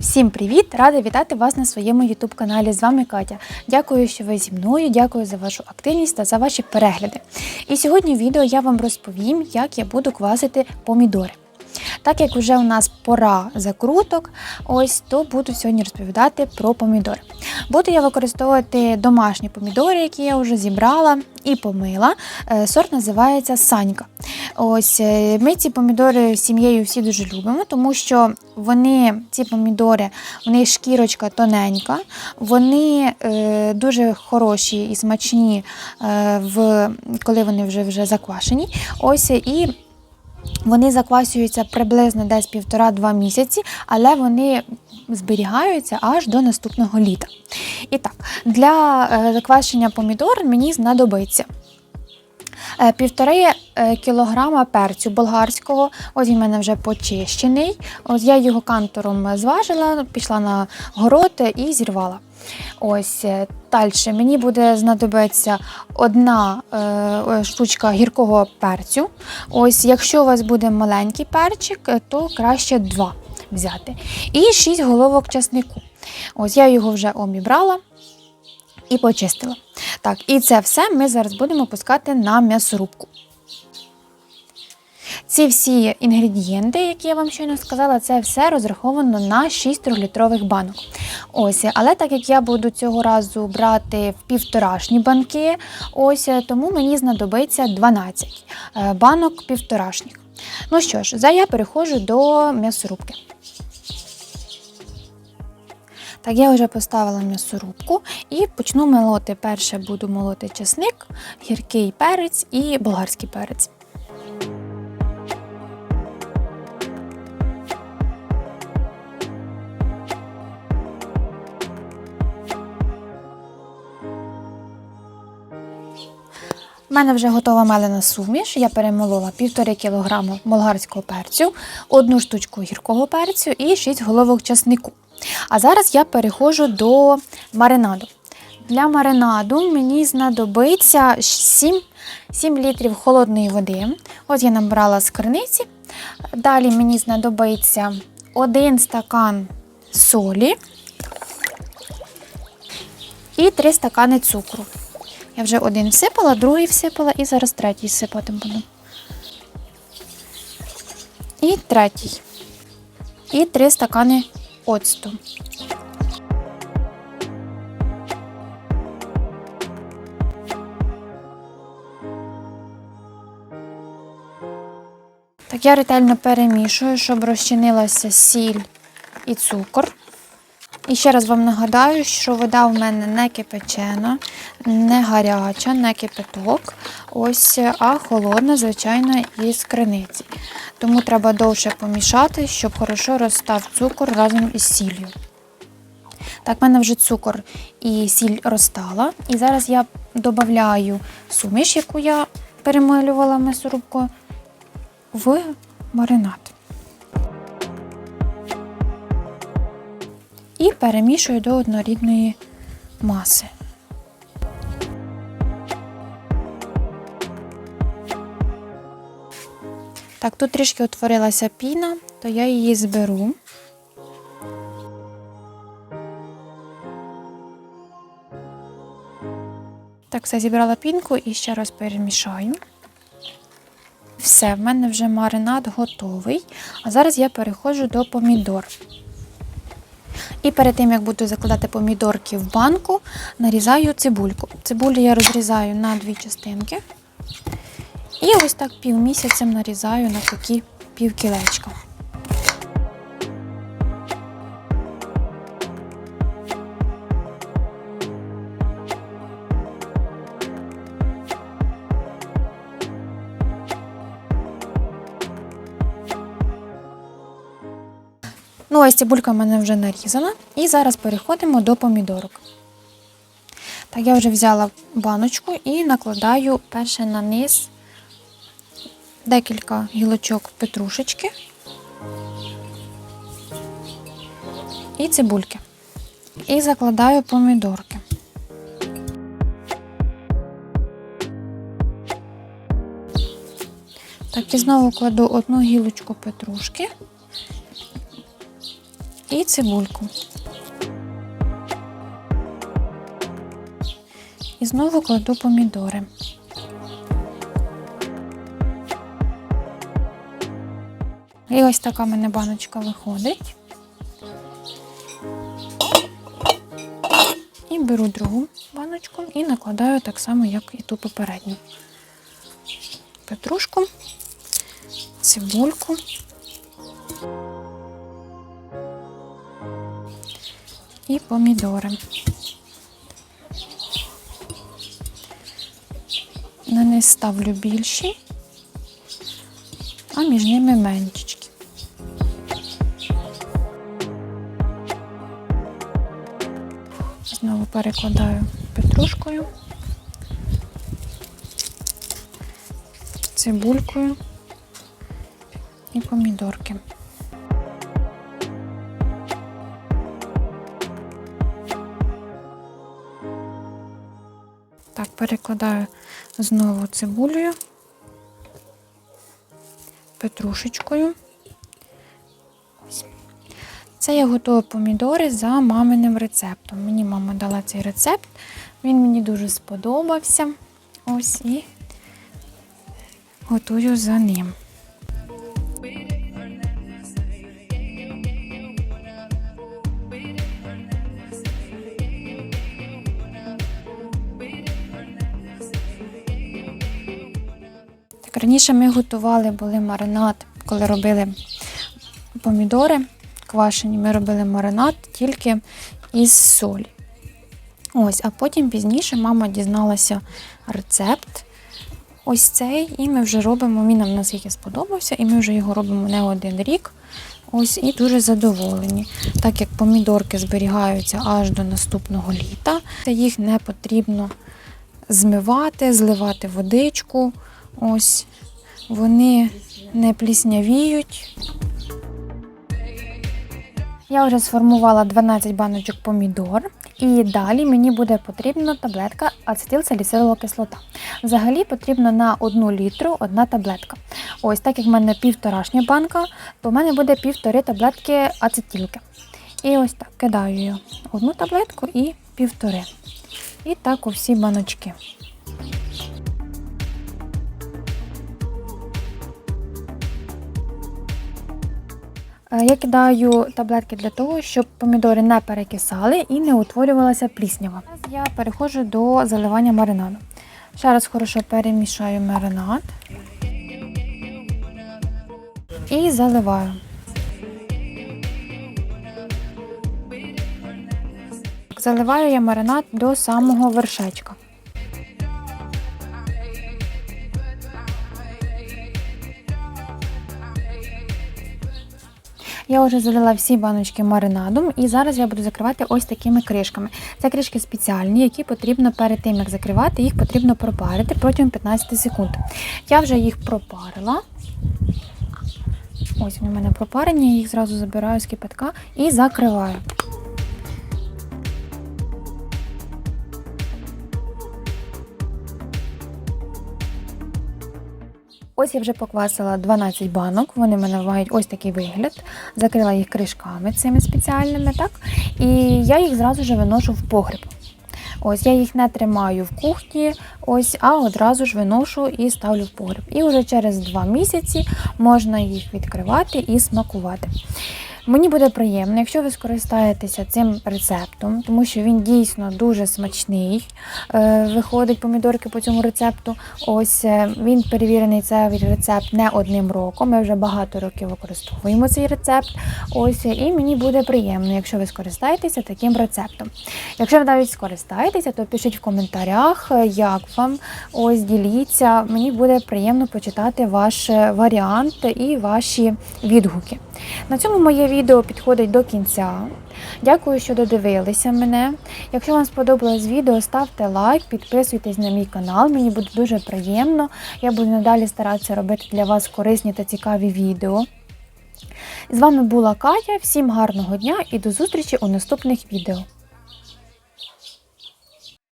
Всім привіт! Рада вітати вас на своєму youtube каналі. З вами Катя. Дякую, що ви зі мною. Дякую за вашу активність та за ваші перегляди. І сьогодні в відео я вам розповім, як я буду квасити помідори. Так як вже у нас пора закруток, ось то буду сьогодні розповідати про помідори. Буду я використовувати домашні помідори, які я вже зібрала і помила. Е, Сорт називається Санька. Ось е, ми ці помідори з сім'єю всі дуже любимо, тому що вони, ці помідори, вони шкірочка тоненька, вони е, дуже хороші і смачні, е, в, коли вони вже, вже заквашені. Ось і вони заквасюються приблизно десь півтора-два місяці, але вони зберігаються аж до наступного літа. І так, для е, заквашення помідор мені знадобиться е, півтори е, кілограма перцю болгарського. Ось він в мене вже почищений. Ось я його кантором зважила, пішла на город і зірвала. Ось далі мені буде знадобиться одна е, штучка гіркого перцю. Ось, якщо у вас буде маленький перчик, то краще два взяти. І 6 головок часнику. Ось я його вже обібрала і почистила. Так, і це все ми зараз будемо пускати на м'ясорубку. Ці всі інгредієнти, які я вам щойно сказала, це все розраховано на 6 трьохлітрових банок. Ось, але так як я буду цього разу брати в півторашні банки, ось тому мені знадобиться 12 е, банок півторашніх. Ну що ж, зараз я переходжу до м'ясорубки. Так, я вже поставила м'ясорубку і почну молоти. Перше буду молоти чесник, гіркий перець і болгарський перець. Мене вже готова мелена суміш. Я перемолола 1,5 кг болгарського перцю, одну штучку гіркого перцю і 6 головок часнику. А зараз я переходжу до маринаду. Для маринаду мені знадобиться 7, 7 літрів холодної води. От я набрала з криниці. Далі мені знадобиться 1 стакан солі і 3 стакани цукру. Я вже один всипала, другий всипала і зараз третій всипати буду. І третій. І три стакани оцту. Так, я ретельно перемішую, щоб розчинилася сіль і цукор. І ще раз вам нагадаю, що вода в мене не кипячена, не гаряча, не кипяток, ось, а холодна, звичайно, із криниці. Тому треба довше помішати, щоб хорошо розстав цукор разом із сіллю. Так, в мене вже цукор і сіль розстала. І зараз я додаю суміш, яку я перемилювала м'ясорубкою, в маринад. І перемішую до однорідної маси. Так, тут трішки утворилася піна, то я її зберу. Так, все зібрала пінку і ще раз перемішаю. Все, в мене вже маринад готовий. А зараз я переходжу до помідор. І перед тим, як буду закладати помідорки в банку, нарізаю цибульку. Цибулю я розрізаю на дві частинки. І ось так півмісяцем нарізаю на такі півкілечка. Ну, ось цибулька в мене вже нарізана. І зараз переходимо до помідорок. Так, я вже взяла баночку і накладаю перше на низ декілька гілочок петрушечки і цибульки. І закладаю помідорки. Так, і знову кладу одну гілочку петрушки і цибульку. І знову кладу помідори. І ось така в мене баночка виходить. І беру другу баночку і накладаю так само, як і ту попередню. Петрушку, цибульку. І помідори. На низ ставлю більші, а між ними меншечки. Знову перекладаю петрушкою, цибулькою і помідорки. Перекладаю знову цибулею, петрушечкою. Це я готую помідори за маминим рецептом. Мені мама дала цей рецепт, він мені дуже сподобався. Ось і готую за ним. Раніше ми готували були маринад, коли робили помідори квашені, ми робили маринад тільки із солі. Ось, а потім пізніше мама дізналася рецепт. Ось цей, і ми вже робимо. Він нам наскільки сподобався, і ми вже його робимо не один рік. Ось і дуже задоволені. Так як помідорки зберігаються аж до наступного літа, їх не потрібно змивати, зливати водичку. Ось вони не пліснявіють. Я вже сформувала 12 баночок помідор, і далі мені буде потрібна таблетка ацетилсаліцилова кислота. Взагалі потрібно на 1 літру одна таблетка. Ось так як в мене півторашня банка, то в мене буде півтори таблетки ацетилки. І ось так кидаю одну таблетку і півтори. І так у всі баночки. Я кидаю таблетки для того, щоб помідори не перекисали і не утворювалася пліснява. Я переходжу до заливання маринаду. Ще раз хорошо перемішаю маринад і заливаю. Заливаю я маринад до самого вершечка. Я вже залила всі баночки маринадом і зараз я буду закривати ось такими кришками. Це кришки спеціальні, які потрібно перед тим, як закривати, їх потрібно пропарити протягом 15 секунд. Я вже їх пропарила. Ось вони в мене пропарені, я їх зразу забираю з кипятка і закриваю. Ось я вже поквасила 12 банок, вони в мене мають ось такий вигляд. Закрила їх кришками цими спеціальними, так? І я їх зразу ж виношу в погреб. Ось я їх не тримаю в кухні, ось, а одразу ж виношу і ставлю в погреб. І вже через 2 місяці можна їх відкривати і смакувати. Мені буде приємно, якщо ви скористаєтеся цим рецептом, тому що він дійсно дуже смачний. Е, Виходить помідорки по цьому рецепту. Ось е, він перевірений цей рецепт не одним роком. Ми вже багато років використовуємо цей рецепт. Ось і мені буде приємно, якщо ви скористаєтеся таким рецептом. Якщо ви навіть скористаєтеся, то пишіть в коментарях, е, як вам. Ось діліться. Мені буде приємно почитати ваш варіант і ваші відгуки. На цьому моє відео підходить до кінця. Дякую, що додивилися мене. Якщо вам сподобалось відео, ставте лайк, підписуйтесь на мій канал, мені буде дуже приємно. Я буду надалі старатися робити для вас корисні та цікаві відео. З вами була Катя. Всім гарного дня і до зустрічі у наступних відео.